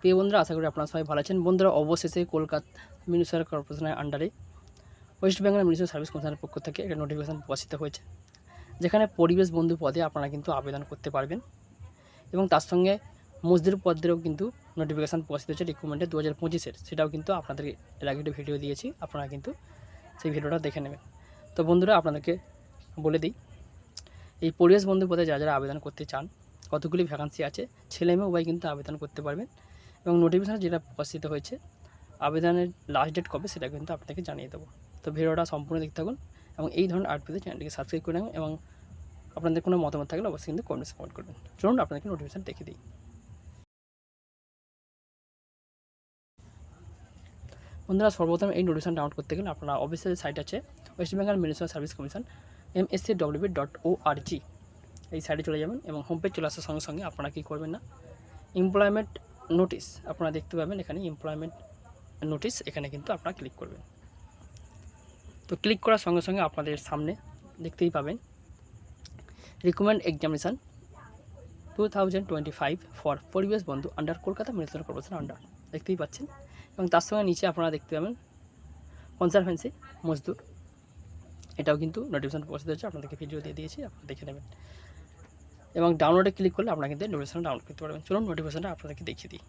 প্রিয় বন্ধুরা, আশা করি আপনারা সবাই ভালো আছেন। বন্ধুরা, অবশেষে কলকাতা মিউনিসিপ্যাল কর্পোরেশনের আন্ডারে ওয়েস্ট বেঙ্গল মিউনিসিপ্যাল সার্ভিস কমিশনের পক্ষ থেকে একটা নোটিফিকেশন প্রকাশিত হয়েছে, যেখানে পরিবেশ বন্ধু পদে আপনারা কিন্তু আবেদন করতে পারবেন এবং তার সঙ্গে মজদুর পদেরও কিন্তু নোটিফিকেশান প্রকাশিত হয়েছে রিক্রুটমেন্টে দু হাজার পঁচিশের। সেটাও কিন্তু আপনাদের এর আগে একটা ভিডিও দিয়েছি, আপনারা কিন্তু সেই ভিডিওটা দেখে নেবেন। তো বন্ধুরা, আপনাদেরকে বলে দিই, এই পরিবেশ বন্ধু পদে যারা যারা আবেদন করতে চান, কতগুলি ভ্যাকান্সি আছে, ছেলে মেয়ে উভয় কিন্তু আবেদন করতে পারবেন। এবং নোটিফিকেশান যেটা প্রকাশিত হয়েছে, আবেদনের লাস্ট ডেট কবে সেটা কিন্তু আপনাকে জানিয়ে দেবো। তো ভিডিওটা সম্পূর্ণ দেখতে থাকুন এবং এই ধরনের আর্ট পেতে চ্যানেলটিকে সাবস্ক্রাইব করে নেবেন এবং আপনাদের কোনো মতামত থাকলে অবশ্যই কিন্তু কমেন্ট করবেন। চলুন আপনাদেরকে নোটিফিকেশান দেখে দিই। বন্ধুরা, সর্বপ্রথম এই নোটিফিকেশান ডাউনলোড করতে গেলে আপনারা অফিসিয়াল সাইট আছে West Bengal municipal service commission M S C WB dot O R G এই সাইটে চলে যাবেন এবং হোম পেজ চলে আসার সঙ্গে সঙ্গে আপনারা কী করবেন না এমপ্লয়মেন্ট নোটিশ আপনারা দেখতে পাবেন এখানে এমপ্লয়মেন্ট নোটিশ এখানে কিন্তু আপনারা ক্লিক করবেন। তো ক্লিক করার সঙ্গে সঙ্গে আপনাদের সামনে দেখতেই পাবেন recruitment examination two thousand twenty five for পরিবেশ বন্ধু under Kolkata municipal corporation under দেখতেই পাচ্ছেন। এবং তার সঙ্গে নিচে আপনারা দেখতে পাবেন কনসারভেন্সি মজদুর, এটাও কিন্তু নোটিফিকেশান প্রকাশিত হচ্ছে আপনাদেরকে ভিডিও দিয়ে দিয়েছি, আপনারা দেখে নেবেন। এবং ডাউনলোডে ক্লিক করলে আপনারা কিন্তু নোটিফিকেশান ডাউনলোড করতে পারবেন। চলুন নোটিফিকেশানটা আপনাদেরকে দেখিয়ে দিই।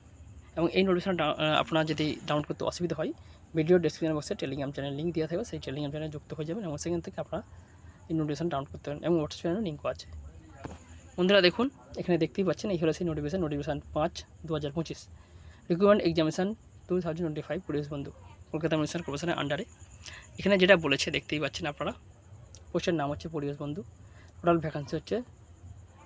এবং এই নোটিফিকেশান আপনার যদি ডাউনলোড করতে অসুবিধা হয় ভিডিও ডিসক্রিপশন বক্সে টেলিগ্রাম চ্যানেল লিঙ্ক দেওয়া থাকবে, সেই টেলিগ্রাম চ্যানেলে যুক্ত হয়ে যাবেন এবং সেখান থেকে আপনারা এই নোটিফিকেশান ডাউনলোড করতে পারেন এবং হোয়াটসঅ্যাপ চ্যানেলের লিঙ্কও আছে। বন্ধুরা দেখুন, এখানে দেখতেই পাচ্ছেন, এই হলো সেই নোটিফিকেশান নোটিফিকেশান পাঁচ দু হাজার পঁচিশ। Recruitment examination two thousand twenty five police বন্ধু, কলকাতা মিউনিসিপ্যাল কর্পোরেশনের আন্ডারে এখানে যেটা বলেছে, দেখতেই পাচ্ছেন আপনারা। পোস্টের নাম হচ্ছে পরিবেশ বন্ধু। টোটাল ভ্যাকান্সি হচ্ছে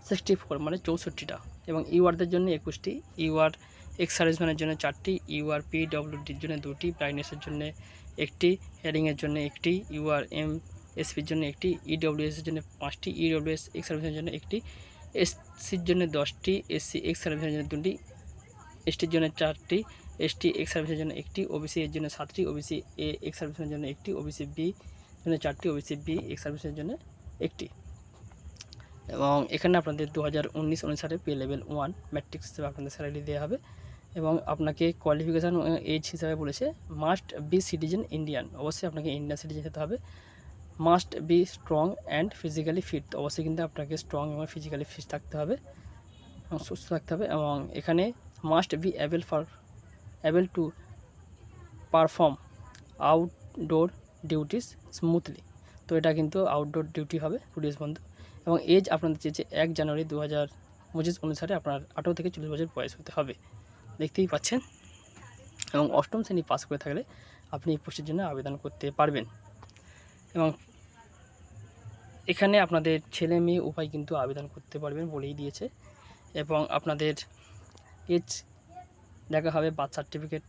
সিক্সটি ফোর মানে চৌষট্টিটা। এবং ইউআরদের জন্য একুশটি। ইউআর এক্স জন্য চারটি। ইউআর পি ডব্লিউডির জন্য দুটি। ব্রাইটনেসের জন্য একটি। হেয়ারিংয়ের জন্য একটি। ইউআর এম এসপির জন্য একটি। ইডব্লিউএসের জন্য পাঁচটি। ইডব্লিউএস এক্স সার্ভিসের জন্য একটি। এসসির জন্য দশটি। এসসি এক্স সার্ভিসের জন্য দুটি। এসটির জন্য চারটি। এসটি এক্স সার্ভিসের জন্য একটি। ওবিসি এর জন্য সাতটি। ওবিসি এ এক্স সার্ভিসের জন্য একটি। ওবিসি বি জন্য চারটি। ওবিসি বি এক্স সার্ভিসের জন্য একটি। এবং এখানে আপনাদের দু হাজার উনিশ অনুসারে পে লেভেল ওয়ান ম্যাট্রিক হিসেবে আপনাদের স্যালারি দেওয়া হবে এবং আপনাকে কোয়ালিফিকেশান এজ হিসাবে বলেছে মাস্ট বি সিটিজেন ইন্ডিয়ান অবশ্যই আপনাকে ইন্ডিয়ান সিটিজেন হতে হবে। Must be strong and physically fit অবশ্যই কিন্তু আপনাকে স্ট্রং এবং ফিজিক্যালি ফিট থাকতে হবে এবং সুস্থ থাকতে হবে এবং এখানে must be able for able to perform outdoor duties smoothly তো এটা কিন্তু আউটডোর ডিউটি হবে, পুলিশ বন্ধু। এবং এজ আপনাদের চেয়েছে এক জানুয়ারি দু হাজার পঁচিশ অনুসারে আপনার আঠারো থেকে চল্লিশ বছর বয়স হতে হবে। দেখতেই পাচ্ছেন? এবং অষ্টম শ্রেণি পাস করে থাকলে আপনি এই পোস্টের জন্য আবেদন করতে পারবেন। এবং এখানে আপনাদের ছেলে মেয়ে উভয় কিন্তু আবেদন করতে পারবেন বলেই দিয়েছে। এবং আপনাদের এজ দেখা হবে বার্থ সার্টিফিকেট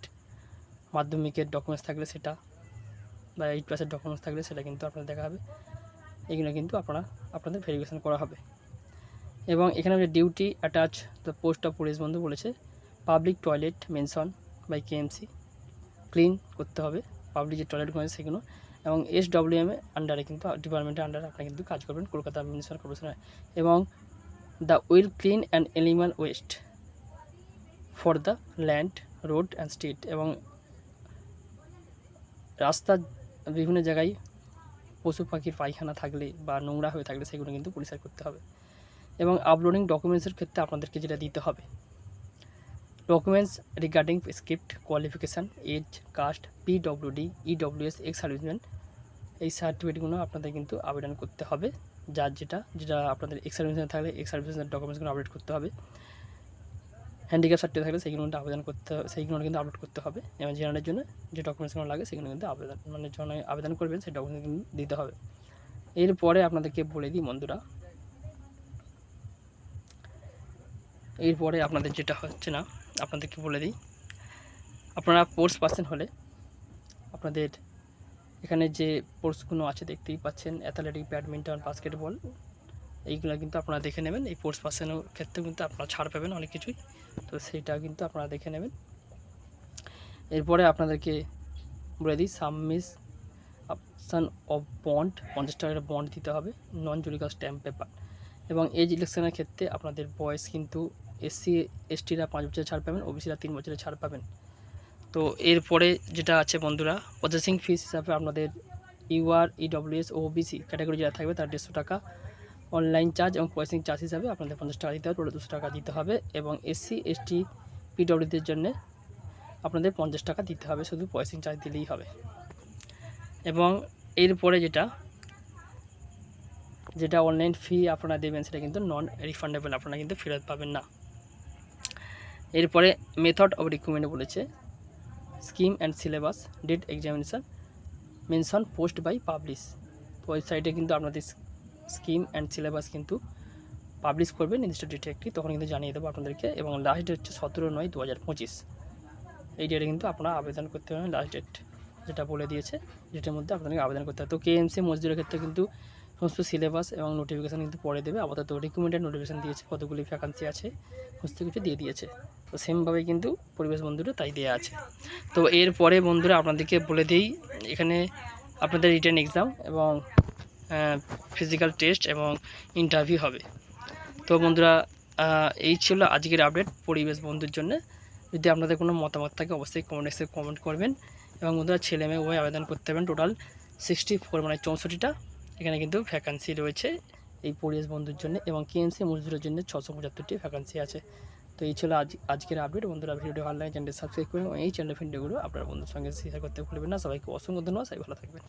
মাধ্যমিকের ডকুমেন্টস থাকলে সেটা বা এইট পাসের ডকুমেন্টস থাকলে সেটা কিন্তু আপনাদের দেখা হবে। এগুলো কিন্তু আপনারা, আপনাদের ভেরিফিকেশান করা হবে। এবং এখানে যে duty attach the post of police বন্ধু বলেছে public toilet mention by KMC clean করতে হবে। পাবলিক যে টয়লেটগুলো আছে সেগুলো। এবং এস ডব্লিউএম আন্ডারে কিন্তু ডিপার্টমেন্টের আন্ডারে আপনারা কিন্তু কাজ করবেন, কলকাতা মিউনিসিপ্যাল কর্পোরেশনে এবং the will clean and animal waste for the land road and street এবং রাস্তা বিভিন্ন জায়গায় পশু পাখির পায়খানা থাকলে বা নোংরা হয়ে থাকলে সেগুলো কিন্তু পরিষ্কার করতে হবে। এবং আপলোডিং ডকুমেন্টসের ক্ষেত্রে আপনাদেরকে যেটা দিতে হবে documents regarding script qualification age caste PWD EWS ex serviceman এই সার্টিফিকেটগুলো আপনাদের কিন্তু আবেদন করতে হবে। যার যেটা যেটা আপনাদের এক্স সার্ভিসম্যান থাকলে এক্স সার্ভিসম্যান ডকুমেন্টসগুলো আপডেট করতে হবে। হ্যান্ডিক্যাপ সার্টিফিকেট থাকলে সেগুলো কিন্তু আবেদন করতে হবে, সেইগুলো কিন্তু আপলোড করতে হবে। এবং জেনারের জন্য যে ডকুমেন্টসগুলো লাগে সেগুলো কিন্তু আবেদন মানে যখন আবেদন করবেন সেই ডকুমেন্টস কিন্তু দিতে হবে। এরপরে আপনাদেরকে বলে দিই বন্ধুরা, এরপরে আপনাদের যেটা হচ্ছে না, আপনাদেরকে বলে দিই, আপনারা স্পোর্টস পার্সন হলে আপনাদের এখানে যে স্পোর্টসগুলো আছে দেখতেই পাচ্ছেন অ্যাথলেটিক ব্যাডমিন্টন বাস্কেটবল এইগুলো কিন্তু আপনারা দেখে নেবেন, এই স্পোর্টস পার্সনের ক্ষেত্রে কিন্তু আপনারা ছাড় পাবেন অনেক কিছুই। তো সেটা কিন্তু আপনারা দেখে নেবেন। এরপরে আপনাদেরকে বলে দিই সাবমিস অপশান অফ বন্ড পঞ্চাশ টাকার বন্ড দিতে হবে নন জুডিকাল স্ট্যাম্প পেপার এবং এজ ইলেকশনের ক্ষেত্রে আপনাদের বয়স কিন্তু এসসি এসটিরা পাঁচ বছরের ছাড় পাবেন ওবিসিরা তিন বছরের ছাড় পাবেন। তো এরপরে যেটা আছে বন্ধুরা প্রসেসিং ফিস হিসাবে আপনাদের ইউআর ইডব্লিউএস ওবিসি ক্যাটাগরি যারা থাকবে তার দেড়শো টাকা অনলাইন চার্জ এবং প্রসেসিং চার্জ হিসাবে আপনাদের পঞ্চাশ টাকা দিতে হবে টোটাল দুশো টাকা দিতে হবে এবং এসসি এসটি পিডব্লিউদের জন্য আপনাদের পঞ্চাশ টাকা দিতে হবে, শুধু প্রসেসিং চার্জ দিলেই হবে। এবং এরপরে যেটা যেটা অনলাইন ফি আপনারা দেবেন, সেটা কিন্তু নন রিফান্ডেবল আপনারা কিন্তু ফেরত পাবেন না। এরপরে মেথড অফ রিক্রুটমেন্ট বলেছে scheme and syllabus date examination mention post by publish ওয়েবসাইটে কিন্তু আপনাদের স্কিম অ্যান্ড সিলেবাস কিন্তু পাবলিশ করবে নির্দিষ্ট ডেটে একটি, তখন কিন্তু জানিয়ে দেবো আপনাদেরকে। এবং লাস্ট ডেট হচ্ছে সতেরো নয় দু হাজার পঁচিশ। এই ডেটে কিন্তু আপনারা আবেদন করতে পারবেন লাস্ট ডেট যেটা বলে দিয়েছে ডেটের মধ্যে আপনাদেরকে আবেদন করতে হবে। তো কেএমসি মজদুরের ক্ষেত্রে কিন্তু সমস্ত সিলেবাস এবং নোটিফিকেশান কিন্তু পরে দেবে। আপাতত রিকমেন্ডেড নোটিফিকেশান দিয়েছে, কতগুলি ভ্যাকান্সি আছে, সমস্ত কিছু দিয়ে দিয়েছে। তো সেমভাবে কিন্তু পরিবেশ বন্ধুরা তাই দেওয়া আছে। তো এরপরে বন্ধুরা আপনাদেরকে বলে দিই, এখানে আপনাদের রিটার্ন এক্সাম এবং ফিজিক্যাল টেস্ট এবং ইন্টারভিউ হবে। তো বন্ধুরা এই ছিল আজকের আপডেট পরিবেশ বন্ধুর জন্য। যদি আপনাদের কোনো মতামত থাকে, অবশ্যই কমেন্ট বক্সে কমেন্ট করবেন। এবং বন্ধুরা, ছেলে মেয়ে উভয় আবেদন করতে পারেন টোটাল সিক্সটি ফোর মানে চৌষট্টিটা। এখানে কিন্তু ভ্যাকান্সি রয়েছে এই পরিবেশ বন্ধুর জন্য। এবং কেএমসি মজদুরের জন্য ছশো পঁচাত্তরটি ভ্যাকান্সি আছে। তো এই ছিল আজ আজকের আপডেট বন্ধুরা ভিডিও ভালো লাগে চ্যানেলটি সাবস্ক্রাইব করুন। এই চ্যানেল ভিডিওগুলো আপনার বন্ধুর সঙ্গে শেয়ার করতে ভুলবেন না। সবাইকে অসংখ্য ধন্যবাদ। সবাই ভালো থাকবেন।